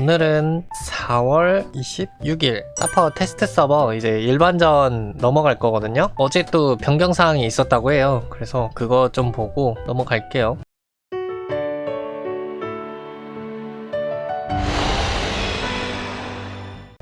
오늘은 4월 26일 사퍼 테스트 서버 이제 일반전 넘어갈 거거든요. 어제 또 변경 사항이 있었다고 해요. 그래서 그거 좀 보고 넘어갈게요.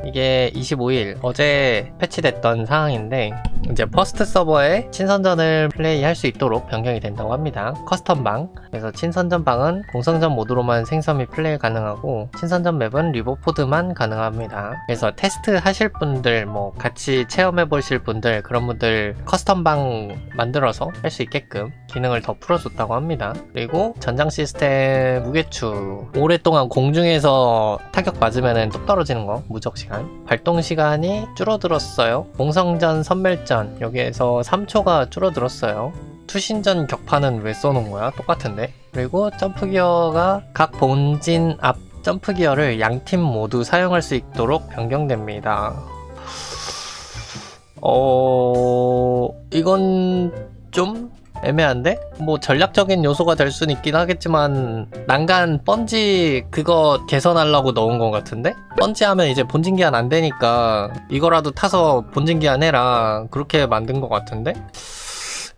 이게 25일 어제 패치됐던 상황인데 이제 퍼스트 서버에 친선전을 플레이할 수 있도록 변경이 된다고 합니다. 커스텀 방 그래서 친선전 방은 공성전 모드로만 생성 및 플레이 가능하고 친선전 맵은 리버포드만 가능합니다. 그래서 테스트 하실 분들 뭐 같이 체험해 보실 분들 그런 분들 커스텀 방 만들어서 할 수 있게끔 기능을 더 풀어줬다고 합니다. 그리고 전장 시스템 무게추 오랫동안 공중에서 타격 맞으면 뚝 떨어지는 거 무적 시간 발동 시간이 줄어들었어요. 공성전 선멸전 여기에서 3초가 줄어들었어요. 투신전 격파는 왜 써놓은 거야? 똑같은데. 그리고 점프 기어가 각 본진 앞 점프 기어를 양팀 모두 사용할 수 있도록 변경됩니다. 어, 이건 좀 애매한데? 뭐 전략적인 요소가 될 수는 있긴 하겠지만 난간 번지 그거 개선하려고 넣은 것 같은데? 번지 하면 이제 본진 기한 안 되니까 이거라도 타서 본진 기한 해라 그렇게 만든 것 같은데?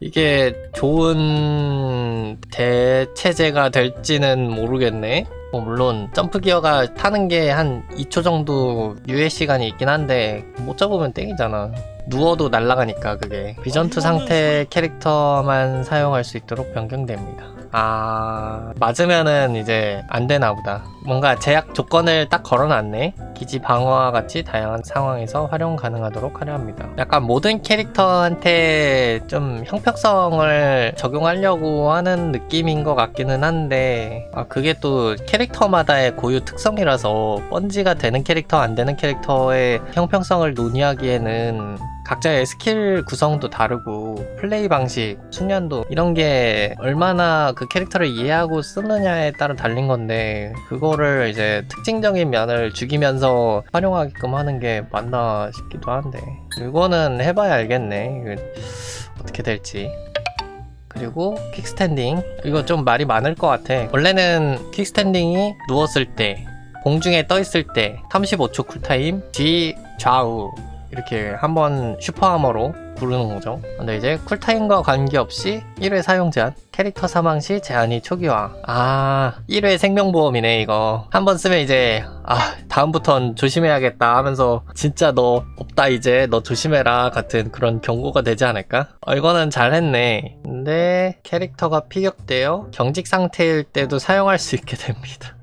이게 좋은 대체제가 될지는 모르겠네. 뭐 물론 점프 기어가 타는 게 한 2초 정도 유예 시간이 있긴 한데 못 잡으면 땡이잖아. 누워도 날아가니까 그게 비전투 상태 캐릭터만 사용할 수 있도록 변경됩니다. 아 맞으면은 이제 안 되나 보다. 뭔가 제약 조건을 딱 걸어놨네. 기지 방어와 같이 다양한 상황에서 활용 가능하도록 하려 합니다. 약간 모든 캐릭터한테 좀 형평성을 적용하려고 하는 느낌인 것 같기는 한데 아 그게 또 캐릭터마다의 고유 특성이라서 번지가 되는 캐릭터 안 되는 캐릭터의 형평성을 논의하기에는 각자의 스킬 구성도 다르고 플레이 방식, 숙련도 이런 게 얼마나 그 캐릭터를 이해하고 쓰느냐에 따라 달린 건데 그거를 이제 특징적인 면을 죽이면서 활용하게끔 하는 게 맞나 싶기도 한데 이거는 해봐야 알겠네. 어떻게 될지. 그리고 킥스탠딩. 이거 좀 말이 많을 것 같아. 원래는 킥스탠딩이 누웠을 때 공중에 떠 있을 때 35초 쿨타임 뒤 좌우 이렇게 한번 슈퍼하머로 부르는 거죠. 근데 이제 쿨타임과 관계없이 1회 사용 제한, 캐릭터 사망 시 제한이 초기화. 아, 1회 생명보험이네, 이거. 한번 쓰면 이제, 아, 다음부턴 조심해야겠다 하면서, 진짜 너 없다, 이제. 너 조심해라. 같은 그런 경고가 되지 않을까? 어, 이거는 잘했네. 근데, 캐릭터가 피격되어 경직 상태일 때도 사용할 수 있게 됩니다.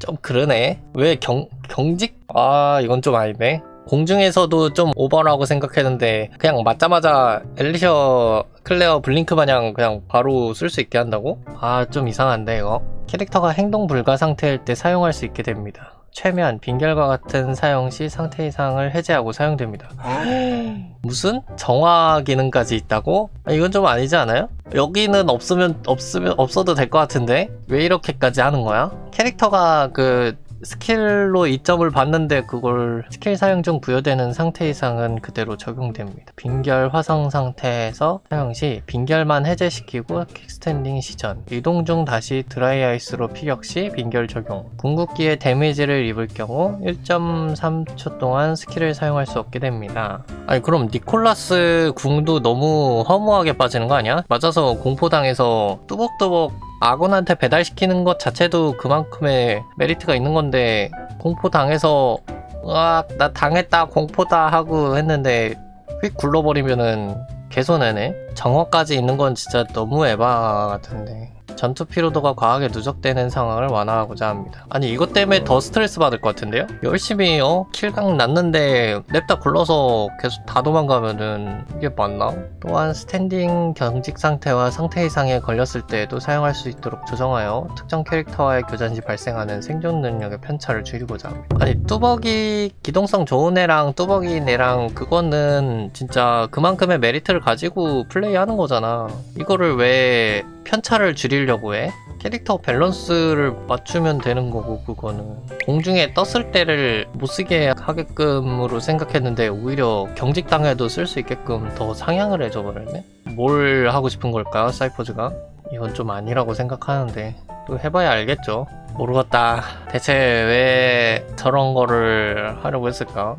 좀 그러네. 왜 경, 경직? 아, 이건 좀 아니네. 공중에서도 좀 오버라고 생각했는데, 그냥 맞자마자 엘리셔, 클레어, 블링크 마냥 그냥 바로 쓸 수 있게 한다고? 아, 좀 이상한데, 이거. 캐릭터가 행동 불가 상태일 때 사용할 수 있게 됩니다. 최면, 빈결과 같은 사용 시 상태 이상을 해제하고 사용됩니다. 무슨 정화 기능까지 있다고? 아, 이건 좀 아니지 않아요? 여기는 없으면 없으면 없어도 될 것 같은데 왜 이렇게까지 하는 거야? 캐릭터가 그 스킬로 이점을 받는데 그걸 스킬 사용 중 부여되는 상태 이상은 그대로 적용됩니다. 빈결 화성 상태에서 사용 시 빈결만 해제시키고 킥스탠딩 시전 이동 중 다시 드라이 아이스로 피격 시 빈결 적용 궁극기에 데미지를 입을 경우 1.3초 동안 스킬을 사용할 수 없게 됩니다. 아니 그럼 니콜라스 궁도 너무 허무하게 빠지는 거 아니야? 맞아서 공포당해서 뚜벅뚜벅 아군한테 배달시키는 것 자체도 그만큼의 메리트가 있는 건데 공포 당해서 으악 나 당했다 공포다 하고 했는데 휙 굴러버리면은 개손해네 정화까지 있는 건 진짜 너무 에바 같은데 전투 피로도가 과하게 누적되는 상황을 완화하고자 합니다. 아니 이것 때문에 더 스트레스 받을 것 같은데요? 열심히 어 킬강 났는데 냅다 굴러서 계속 다 도망가면은 이게 맞나? 또한 스탠딩 경직 상태와 상태 이상에 걸렸을 때에도 사용할 수 있도록 조정하여 특정 캐릭터와의 교전 시 발생하는 생존 능력의 편차를 줄이고자 합니다. 아니 뚜벅이 기동성 좋은 애랑 뚜벅이 애랑 그거는 진짜 그만큼의 메리트를 가지고 플레이하는 거잖아. 이거를 왜 편차를 줄이려고 해? 캐릭터 밸런스를 맞추면 되는 거고 그거는 공중에 떴을 때를 못 쓰게 하게끔으로 생각했는데 오히려 경직당해도 쓸 수 있게끔 더 상향을 해줘 버렸네 뭘 하고 싶은 걸까 사이퍼즈가 이건 좀 아니라고 생각하는데 또 해봐야 알겠죠. 모르겠다. 대체 왜 저런 거를 하려고 했을까?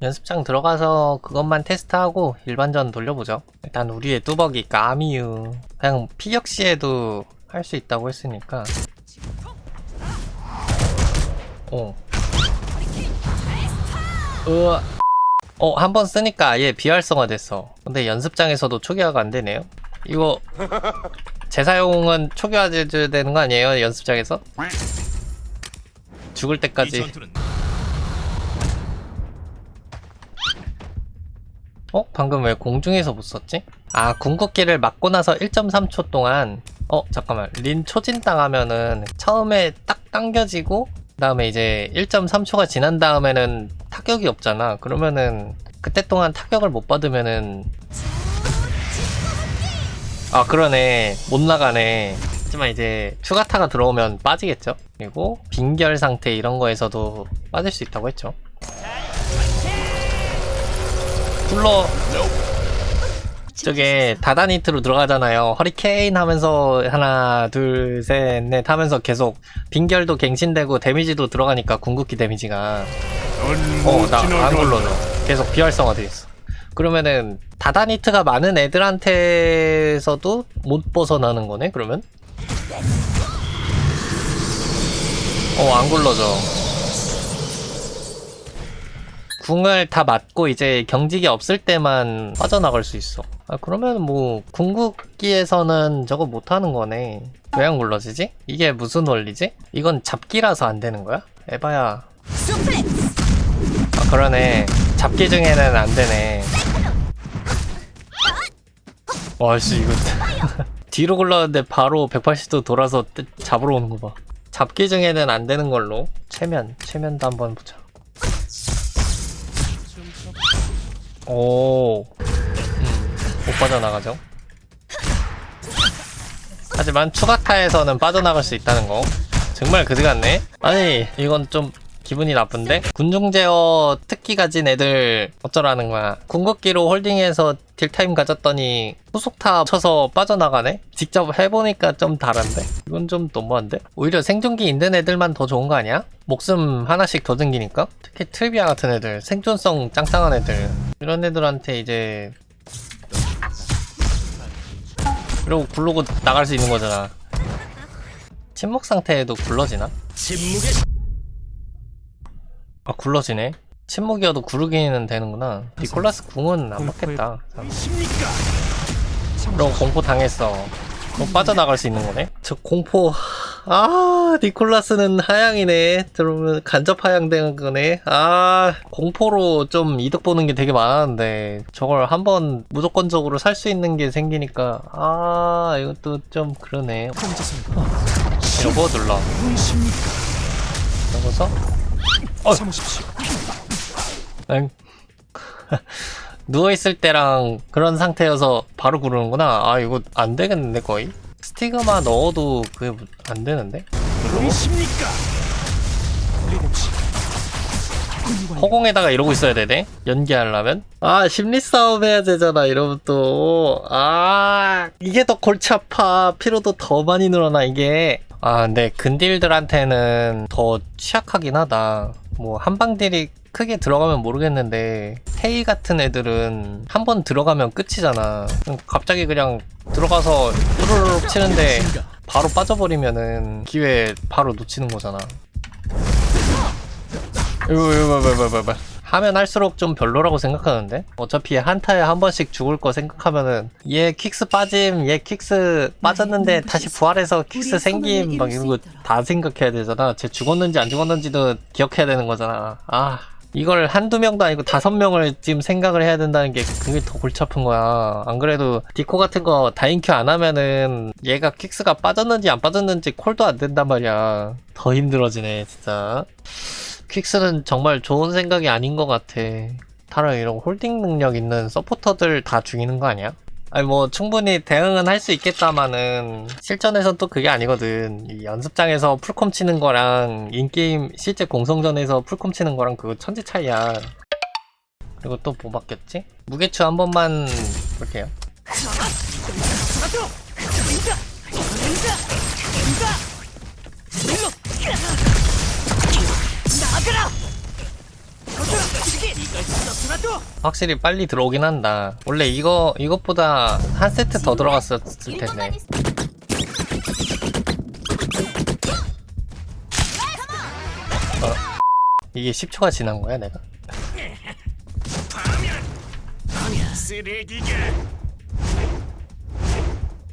연습장 들어가서 그것만 테스트하고 일반전 돌려보죠. 일단 우리의 뚜벅이 까미유. 그냥 피격시에도 할 수 있다고 했으니까. 어. 으아. 어, 한 번 쓰니까 아예 비활성화 됐어. 근데 연습장에서도 초기화가 안 되네요. 이거 재사용은 초기화 되는 거 아니에요? 연습장에서? 죽을 이 때까지. 어? 방금 왜 공중에서 못 썼지? 아, 궁극기를 맞고 나서 1.3초 동안 어, 잠깐만. 린 초진 당하면은 처음에 딱 당겨지고 그 다음에 이제 1.3초가 지난 다음에는 타격이 없잖아. 그러면은 그때 동안 타격을 못 받으면은 아, 그러네. 못 나가네. 하지만 이제 추가타가 들어오면 빠지겠죠. 그리고 빈결 상태 이런 거에서도 빠질 수 있다고 했죠. 굴러 저게 다다니트로 들어가잖아요. 허리케인 하면서 하나 둘 셋 넷 하면서 계속 빈결도 갱신되고 데미지도 들어가니까 궁극기 데미지가 어나안 굴러져. 계속 비활성화 돼 있어. 그러면은 다다니트가 많은 애들한테서도 못 벗어나는 거네. 그러면 어안 굴러져. 궁을 다 맞고 이제 경직이 없을 때만 빠져나갈 수 있어. 아, 그러면 뭐, 궁극기에서는 저거 못하는 거네. 왜 안 굴러지지? 이게 무슨 원리지? 이건 잡기라서 안 되는 거야? 에바야. 아, 그러네. 잡기 중에는 안 되네. 와씨, 이거. 뒤로 굴렀는데 바로 180도 돌아서 뜨- 잡으러 오는 거 봐. 잡기 중에는 안 되는 걸로. 최면, 최면도 한번 보자. 오, 음, 못 빠져나가죠. 하지만 추가타에서는 빠져나갈 수 있다는 거. 정말 그지 같네? 아니, 이건 좀 기분이 나쁜데? 군중 제어 특기 가진 애들 어쩌라는 거야. 궁극기로 홀딩해서 딜타임 가졌더니 후속타 쳐서 빠져나가네? 직접 해보니까 좀 다른데? 이건 좀 너무한데? 오히려 생존기 있는 애들만 더 좋은 거 아니야? 목숨 하나씩 더 생기니까? 특히 트리비아 같은 애들, 생존성 짱짱한 애들. 이런 애들한테 이제 이러고 굴러고 나갈 수 있는 거잖아. 침묵 상태에도 굴러지나? 침묵의 아 굴러지네. 침묵이어도 구르기는 되는구나. 니콜라스 궁은 안 맞겠다. 그럼 공포 당했어. 그럼 빠져나갈 수 있는 거네? 저 공포, 아, 니콜라스는 하향이네. 그러면 간접 하향된 거네. 아, 공포로 좀 이득 보는 게 되게 많았는데, 저걸 한번 무조건적으로 살 수 있는 게 생기니까, 아, 이것도 좀 그러네. 혼자선가 이러고 눌러. 십니까? 이러고서, 어. 참으십시오. 응. 누워있을 때랑 그런 상태여서 바로 구르는구나. 아, 이거 안 되겠는데, 거의? 스티그마 넣어도 그게 안 되는데? 십니까? 일곱 시. 허공에다가 이러고 있어야 되네? 연기하려면? 아, 심리 싸움 해야 되잖아, 이러면 또. 아, 이게 더 골치 아파. 피로도 더 많이 늘어나, 이게. 아, 근데 근딜들한테는 더 취약하긴 하다. 뭐, 한방딜이 크게 들어가면 모르겠는데, 테이 같은 애들은 한 번 들어가면 끝이잖아. 갑자기 그냥 들어가서 뚜루루룩 치는데, 바로 빠져버리면은 기회 바로 놓치는 거잖아. 이거 이거 이거 이거 이거 하면 할수록 좀 별로라고 생각하는데? 어차피 한타에 한 번씩 죽을 거 생각하면은 얘 킥스 빠짐 얘 킥스 빠졌는데 다시 부활해서 킥스 생김 막 이런 거 다 생각해야 되잖아. 쟤 죽었는지 안 죽었는지도 기억해야 되는 거잖아. 아 이걸 한두 명도 아니고 다섯 명을 지금 생각을 해야 된다는 게 그게 더 골치 아픈 거야. 안 그래도 디코 같은 거 다인큐 안 하면은 얘가 킥스가 빠졌는지 안 빠졌는지 콜도 안 된단 말이야. 더 힘들어지네 진짜 퀵스는 정말 좋은 생각이 아닌 것 같아. 차라리 이런 홀딩 능력 있는 서포터들 다 죽이는 거 아니야? 아니 뭐 충분히 대응은 할 수 있겠다마는 실전에선 또 그게 아니거든. 이 연습장에서 풀콤 치는 거랑 인게임 실제 공성전에서 풀콤 치는 거랑 그거 천지 차이야. 그리고 또 뭐 바뀌었지? 무게추 한 번만 볼게요. 확실히 빨리 들어오긴 한다. 원래 이거 이것보다 한 세트 더 들어갔었을 텐데. 어, 이게 10초가 지난 거야, 내가? 쓰레기가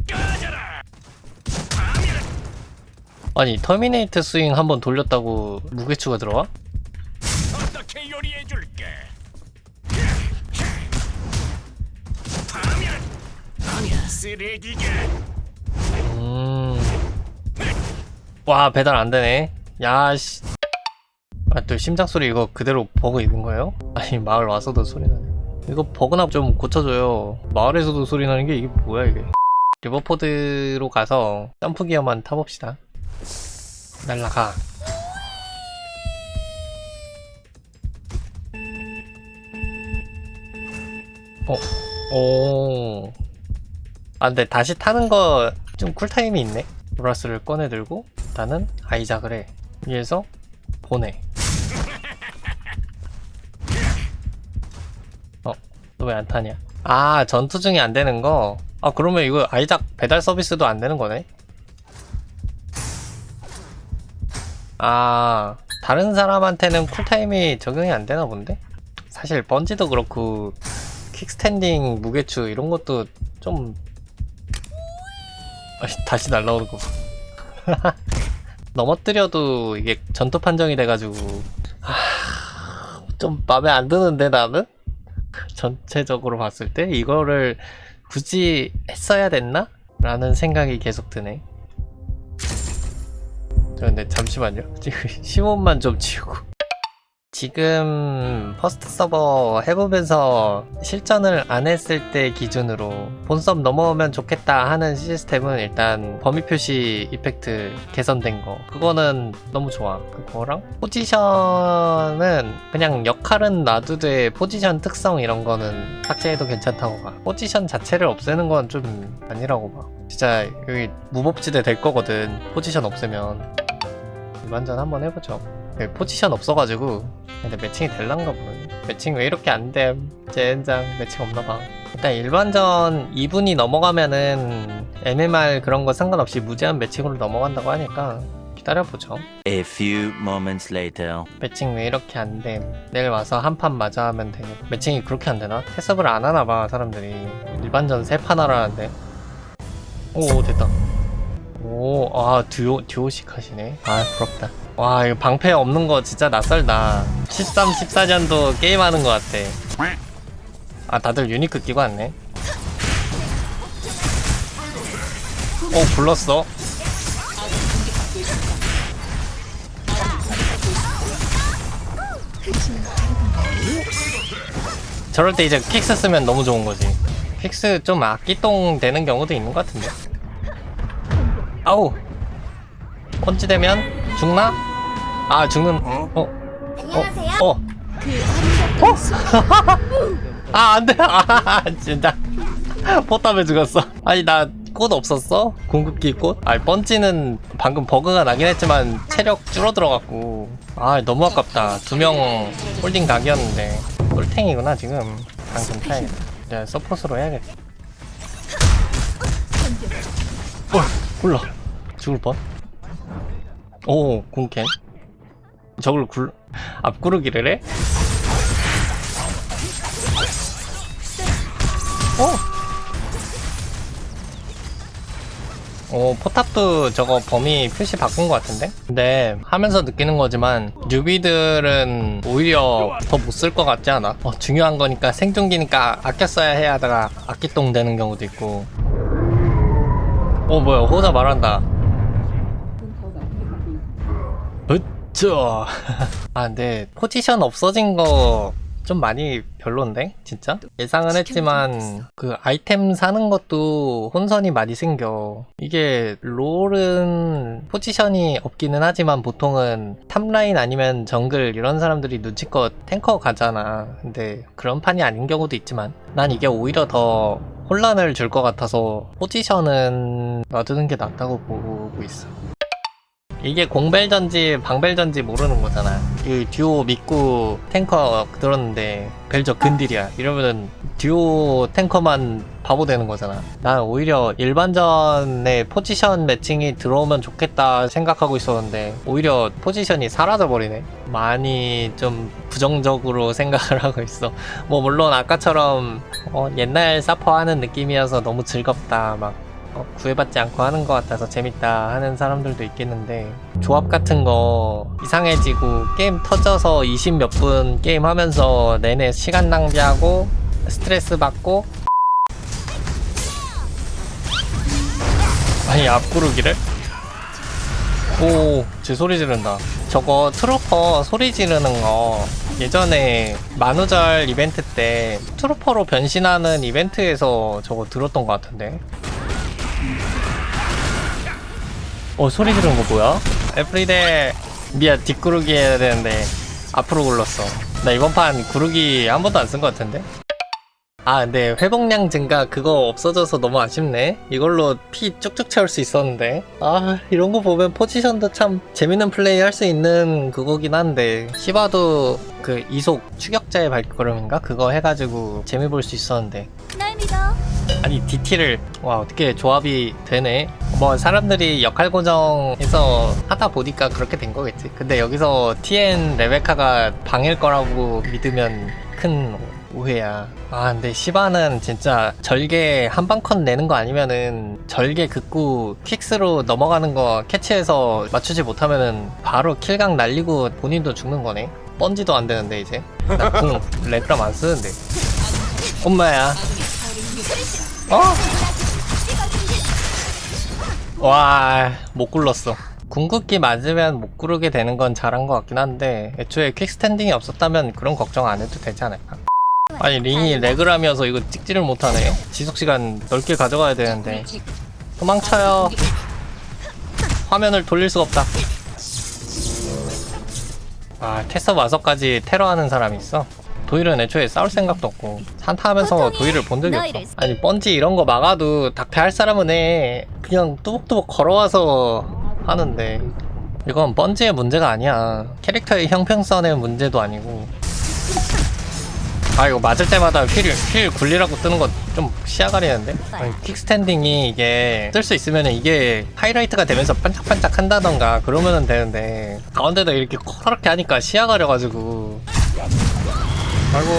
꺼져라 아니, 터미네이트 스윙 한번 돌렸다고 무게추가 들어와? 어떻게 요리해줄게 쓰레기가 음. 와, 배달 안 되네. 야, 씨. 아, 또 심장 소리 이거 그대로 버그 있는 거예요? 아니, 마을 와서도 소리 나네. 이거 버그나 좀 고쳐줘요. 마을에서도 소리 나는 게 이게 뭐야, 이게. 리버포드로 가서 점프 기어만 타봅시다. 날라가. 어, 오. 아, 근데 다시 타는 거 좀 쿨타임이 있네. 로라스를 꺼내 들고 나는 아이작을 해. 위에서 보내. 어, 너 왜 안 타냐? 아, 전투 중에 안 되는 거? 아, 그러면 이거 아이작 배달 서비스도 안 되는 거네? 아, 다른 사람한테는 쿨타임이 적용이 안 되나 본데? 사실 번지도 그렇고, 킥스탠딩 무게추 이런 것도 좀 아씨, 다시 날라오는 거. 봐. 넘어뜨려도 이게 전투 판정이 돼가지고 하... 좀 마음에 안 드는데 나는 전체적으로 봤을 때 이거를 굳이 했어야 됐나? 라는 생각이 계속 드네. 저 근데 잠시만요. 지금 시몬만 좀 지우고. 지금 퍼스트 서버 해보면서 실전을 안 했을 때 기준으로 본섭 넘어오면 좋겠다 하는 시스템은 일단 범위 표시 이펙트 개선된 거 그거는 너무 좋아 그거랑 포지션은 그냥 역할은 놔두되 포지션 특성 이런 거는 삭제해도 괜찮다고 봐 포지션 자체를 없애는 건 좀 아니라고 봐 진짜 여기 무법지대 될 거거든. 포지션 없애면. 일반전 한번 해보죠. 여기 포지션 없어가지고 근데 매칭이 될란가 보네. 매칭 왜 이렇게 안돼 젠장 매칭 없나봐. 일단 일반전 2분이 넘어가면은 MMR 그런 거 상관없이 무제한 매칭으로 넘어간다고 하니까 기다려보죠. A few moments later. 매칭 왜 이렇게 안 돼 내일 와서 한 판 마저 하면 되겠 매칭이 그렇게 안 되나? 테스업을 안 하나 봐 사람들이. 일반전 세 판 하라는데 오 됐다. 오아 듀오 듀오식 하시네. 아 부럽다. 와 이거 방패 없는 거 진짜 낯설다. 13, 14년도 게임하는 거 같아. 아 다들 유니크 끼고 왔네. 오 불렀어. 저럴 때 이제 킥스 쓰면 너무 좋은 거지. 킥스 좀 악기똥 되는 경우도 있는 것 같은데. 아우. 펀치 되면 죽나? 아 죽는. 어? 어? 어? 어? 아 안돼. 아 진짜. 포탑에 죽었어. 아니 나 꽃 없었어? 궁극기 꽃? 아니 펀치는 방금 버그가 나긴 했지만 체력 줄어들어갖고 아 너무 아깝다 두 명 홀딩 각이었는데 꿀탱이구나 지금 방금 타야겠다 이제 서포트로 해야겠다 어 몰라 죽을 뻔 오, 궁캔. 저걸 굴, 앞구르기를 해? 어? 어, 포탑도 저거 범위 표시 바꾼 것 같은데? 근데 하면서 느끼는 거지만 뉴비들은 오히려 더 못 쓸 것 같지 않아? 어, 중요한 거니까 생존기니까 아껴 써야 해 하다가 아끼똥 되는 경우도 있고 어 뭐야 호자 말한다 으쌰 아 근데 포지션 없어진 거 좀 많이 별론데 진짜? 예상은 했지만 그 아이템 사는 것도 혼선이 많이 생겨. 이게 롤은 포지션이 없기는 하지만 보통은 탑라인 아니면 정글 이런 사람들이 눈치껏 탱커 가잖아. 근데 그런 판이 아닌 경우도 있지만 난 이게 오히려 더 혼란을 줄 것 같아서 포지션은 놔두는 게 낫다고 보고 있어 이게 공벨전지 방벨전지 모르는 거잖아. 이 듀오 믿고 탱커 들었는데 벨저 근딜이야. 이러면은 듀오 탱커만 바보 되는 거잖아. 난 오히려 일반전에 포지션 매칭이 들어오면 좋겠다 생각하고 있었는데 오히려 포지션이 사라져 버리네. 많이 좀 부정적으로 생각을 하고 있어. 뭐 물론 아까처럼 어, 옛날 사퍼 하는 느낌이어서 너무 즐겁다 막 어, 구애받지 않고 하는 것 같아서 재밌다 하는 사람들도 있겠는데 조합 같은 거 이상해지고 게임 터져서 20 몇 분 게임 하면서 내내 시간 낭비하고 스트레스 받고 아니 앞구르기를? 오, 제 소리 지른다. 저거 트루퍼 소리 지르는 거 예전에 만우절 이벤트 때 트루퍼로 변신하는 이벤트에서 저거 들었던 것 같은데. 어, 소리 지르는 거 뭐야? 에프리데 미안 뒷구르기 해야 되는데 앞으로 굴렀어. 나 이번 판 구르기 한 번도 안 쓴 것 같은데? 아 근데 회복량 증가 그거 없어져서 너무 아쉽네 이걸로 피 쭉쭉 채울 수 있었는데 아 이런 거 보면 포지션도 참 재밌는 플레이 할 수 있는 그거긴 한데 시바도 그 이속 추격자의 발걸음인가 그거 해가지고 재미 볼 수 있었는데 날 믿어. 아니 DT를 와 어떻게 조합이 되네? 뭐 사람들이 역할 고정해서 하다 보니까 그렇게 된 거겠지. 근데 여기서 TN 레베카가 방일 거라고 믿으면 큰 오해야. 아 근데 시바는 진짜 절개 한방컷 내는 거 아니면은 절개 긋고 킥스로 넘어가는 거 캐치해서 맞추지 못하면은 바로 킬각 날리고 본인도 죽는 거네. 뻔지도 안 되는데 이제. 나궁 레드람 안 쓰는데. 엄마야 어? 와, 못 굴렀어. 궁극기 맞으면 못 구르게 되는 건 잘한 것 같긴 한데, 애초에 퀵스탠딩이 없었다면 그런 걱정 안 해도 되지 않을까? 아니, 링이 레그라면서 이거 찍지를 못하네. 지속 시간 넓게 가져가야 되는데. 도망쳐요. 화면을 돌릴 수가 없다. 아, 테서 와서까지 테러하는 사람이 있어? 도일은 애초에 싸울 생각도 없고 산타 하면서 도일을 본 적이 없어. 아니 뻔지 이런 거 막아도 닥터 할 사람은 해. 그냥 뚜벅뚜벅 걸어와서 하는데. 이건 뻔지의 문제가 아니야. 캐릭터의 형평성의 문제도 아니고. 아 이거 맞을 때마다 휠, 휠 굴리라고 뜨는 거 좀 시야 가리는데? 아니, 킥스탠딩이 이게 쓸 수 있으면 이게 하이라이트가 되면서 반짝반짝 한다던가 그러면은 되는데. 가운데다 이렇게 커렇게 하니까 시야 가려가지고 아이고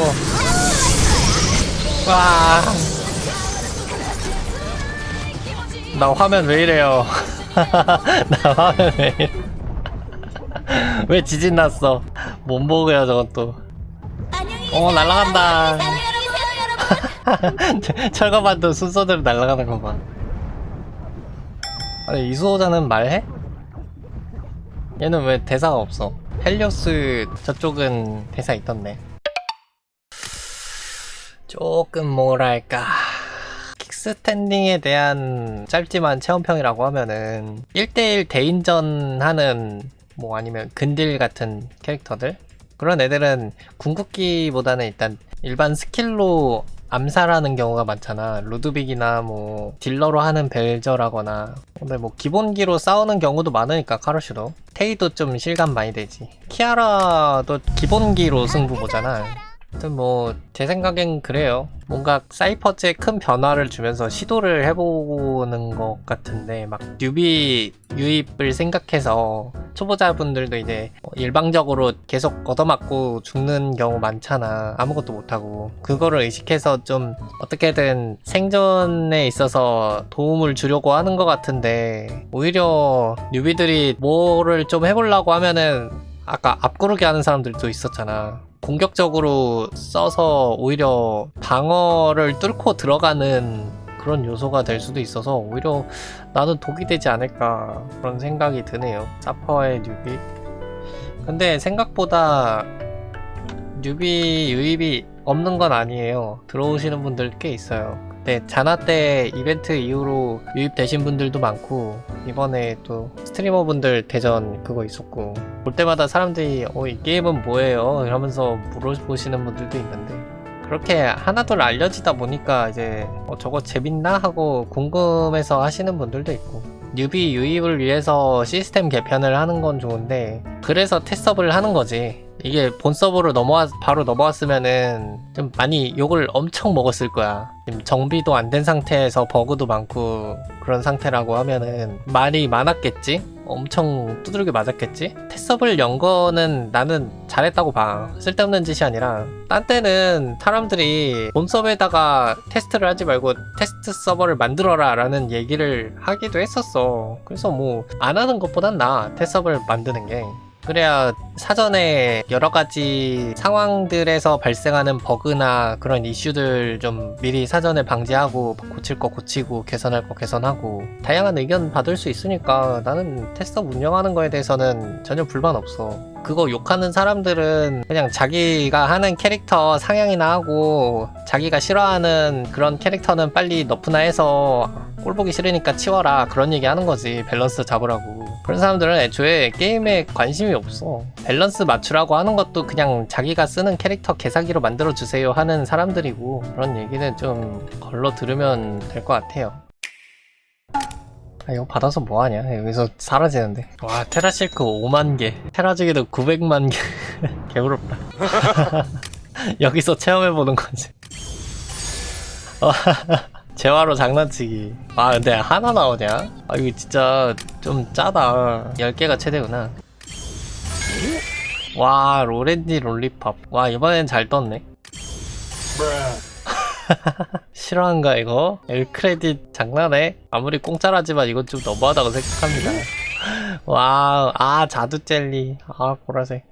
와. 나 화면 왜 이래요? 나 화면 왜 이래? 왜 지진 났어? 못 먹어요 저건 또. 어 여러분. 철거반도 순서대로 날아가는 거 봐. 아니 이수호자는 말해? 얘는 왜 대사가 없어? 헬리오스 저쪽은 대사 있던데. 조금 뭐랄까 킥스탠딩에 대한 짧지만 체험평이라고 하면은 1대1 대인전 하는 뭐 아니면 근딜 같은 캐릭터들 그런 애들은 궁극기보다는 일단 일반 스킬로 암살하는 경우가 많잖아. 루드빅이나 뭐 딜러로 하는 벨저라거나 근데 뭐 기본기로 싸우는 경우도 많으니까 카르슈도 테이도 좀 실감 많이 되지. 키아라도 기본기로 승부 보잖아. 하여튼 뭐 제 생각엔 그래요. 뭔가 사이퍼즈에 큰 변화를 주면서 시도를 해보는 것 같은데 막 뉴비 유입을 생각해서 초보자분들도 이제 뭐 일방적으로 계속 얻어맞고 죽는 경우 많잖아. 아무것도 못하고 그거를 의식해서 좀 어떻게든 생존에 있어서 도움을 주려고 하는 것 같은데 오히려 뉴비들이 뭐를 좀 해보려고 하면은 아까 앞구르기 하는 사람들도 있었잖아. 공격적으로 써서 오히려 방어를 뚫고 들어가는 그런 요소가 될 수도 있어서 오히려 나는 독이 되지 않을까 그런 생각이 드네요. 사퍼의 뉴비. 근데 생각보다 뉴비 유입이 없는 건 아니에요. 들어오시는 분들 꽤 있어요. 근데 자나 때 이벤트 이후로 유입되신 분들도 많고 이번에 또 스트리머 분들 대전 그거 있었고 볼 때마다 사람들이 어 이 게임은 뭐예요? 이러면서 물어보시는 분들도 있는데 그렇게 하나둘 알려지다 보니까 이제 어, 저거 재밌나 하고 궁금해서 하시는 분들도 있고 뉴비 유입을 위해서 시스템 개편을 하는 건 좋은데 그래서 테스업을 하는 거지 이게 본 서버로 넘어와 바로 넘어왔으면은 좀 많이 욕을 엄청 먹었을 거야. 정비도 안 된 상태에서 버그도 많고 그런 상태라고 하면은 말이 많았겠지? 엄청 두드러기 맞았겠지? 테스업을 연 거는 나는 잘했다고 봐. 쓸데없는 짓이 아니라. 딴 때는 사람들이 본 서버에다가 테스트를 하지 말고 테스트 서버를 만들어라 라는 얘기를 하기도 했었어. 그래서 뭐 안 하는 것보단 나아 테스업을 만드는 게 그래야 사전에 여러 가지 상황들에서 발생하는 버그나 그런 이슈들 좀 미리 사전에 방지하고 고칠 거 고치고 개선할 거 개선하고 다양한 의견 받을 수 있으니까 나는 테스업 운영하는 거에 대해서는 전혀 불만 없어. 그거 욕하는 사람들은 그냥 자기가 하는 캐릭터 상향이나 하고 자기가 싫어하는 그런 캐릭터는 빨리 너프나 해서 꼴 보기 싫으니까 치워라 그런 얘기 하는 거지 밸런스 잡으라고 그런 사람들은 애초에 게임에 관심이 없어. 밸런스 맞추라고 하는 것도 그냥 자기가 쓰는 캐릭터 개사기로 만들어 주세요 하는 사람들이고 그런 얘기는 좀 걸러 들으면 될 것 같아요. 아 이거 받아서 뭐하냐? 여기서 사라지는데. 와 테라실크 5만 개. 테라지기도 900만 개. 개부럽다. 여기서 체험해보는 거지. 어, 재화로 장난치기 아 근데 하나 나오냐? 아 이거 진짜 좀 짜다 10개가 최대구나 와 로렌지 롤리팝 와 이번엔 잘 떴네 실화인가 이거? 엘크레딧 장난해? 아무리 공짜라지만 이건 좀 너무하다고 생각합니다 와우 아 자두 젤리 아 보라색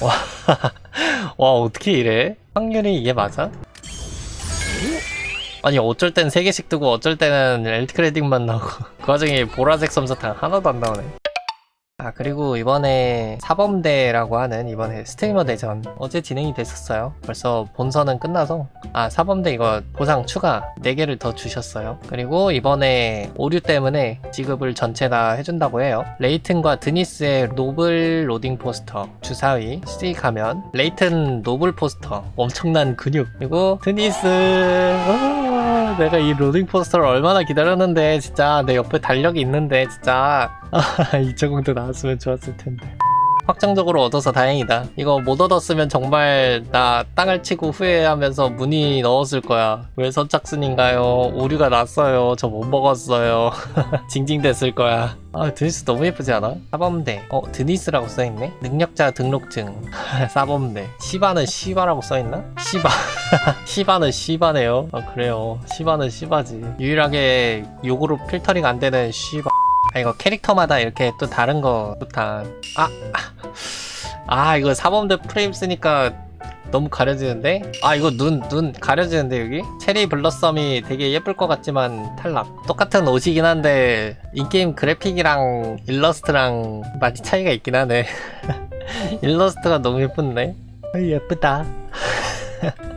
와, 와 어떻게 이래? 확률이 이게 맞아? 아니 어쩔 땐 3개씩 뜨고 어쩔 때는 엘크레딧만 나오고 그 와중에 보라색 솜사탕 하나도 안 나오네. 아 그리고 이번에 사범대라고 하는 이번에 스트리머 대전 어제 진행이 됐었어요. 벌써 본선은 끝나서. 아 사범대 이거 보상 추가 4개를 더 주셨어요. 그리고 이번에 오류 때문에 지급을 전체 다 해준다고 해요. 레이튼과 드니스의 노블 로딩 포스터 주사위 C 가면 레이튼 노블 포스터 엄청난 근육. 그리고 드니스 아, 내가 이 로딩 포스터를 얼마나 기다렸는데 진짜 내 옆에 달력이 있는데 진짜 아, 이 적응도 나왔으면 좋았을 텐데. 확정적으로 얻어서 다행이다. 이거 못 얻었으면 정말 나 땅을 치고 후회하면서 문의 넣었을 거야. 왜 선착순인가요? 오류가 났어요. 저 못 먹었어요. 징징댔을 거야. 아, 드니스 너무 예쁘지 않아? 사범대. 어, 드니스라고 써있네? 능력자 등록증. 사범대. 시바는 시바라고 써있나? 시바. 시바는 시바네요. 아, 그래요. 시바는 시바지. 유일하게 욕으로 필터링 안 되는 시바. 아 이거 캐릭터마다 이렇게 또 다른 거 좋다 아, 아 이거 사범대 프레임 쓰니까 너무 가려지는데? 아 이거 눈 눈 가려지는데 여기? 체리 블러썸이 되게 예쁠 것 같지만 탈락 똑같은 옷이긴 한데 인게임 그래픽이랑 일러스트랑 많이 차이가 있긴 하네 일러스트가 너무 예쁜데? 아, 예쁘다